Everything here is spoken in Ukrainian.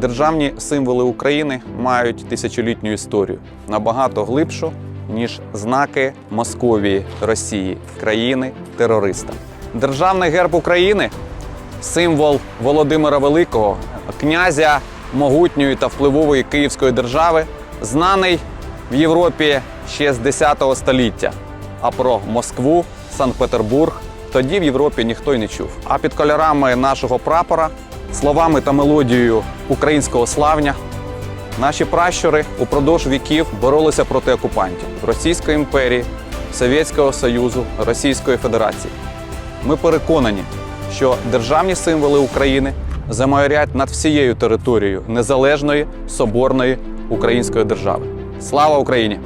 Державні символи України мають тисячолітню історію набагато глибшу, ніж знаки Московії, Росії, країни терориста. Державний герб України символ Володимира Великого, князя могутньої та впливової Київської держави, знаний в Європі ще з 10 століття. А про Москву, Санкт-Петербург тоді в Європі ніхто й не чув. А під кольорами нашого прапора, словами та мелодією українського славня, наші пращури упродовж віків боролися проти окупантів Російської імперії, Совєтського Союзу, Російської Федерації. Ми переконані, що державні символи України замайорять над всією територією незалежної соборної української держави. Слава Україні!